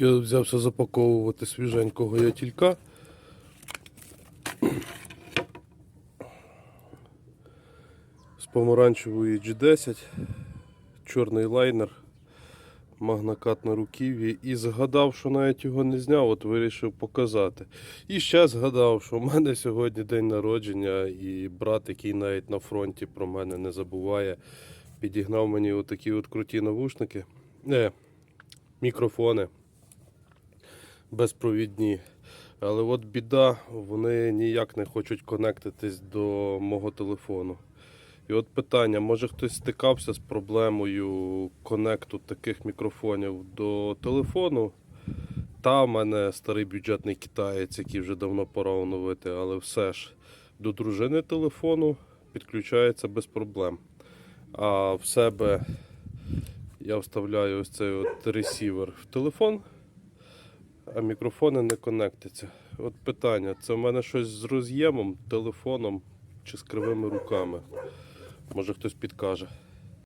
Я взявся запаковувати свіженького ятілька. З помаранчевої G10, чорний лайнер, магнакат на руків'ї. І згадав, що навіть його не зняв, от вирішив показати. І ще згадав, що в мене сьогодні день народження, і брат, який навіть на фронті про мене не забуває, підігнав мені отакі от круті навушники. Не, мікрофони безпровідні. Але от біда, вони ніяк не хочуть конектитись до мого телефону. І от питання, може хтось стикався з проблемою конекту таких мікрофонів до телефону? Та в мене старий бюджетний китаєць, який вже давно пора оновити, але все ж до дружини телефону підключається без проблем. А в себе я вставляю ось цей от ресівер в телефон, а мікрофони не конектяться. От питання: це в мене щось з роз'ємом, телефоном чи з кривими руками? Може хтось підкаже.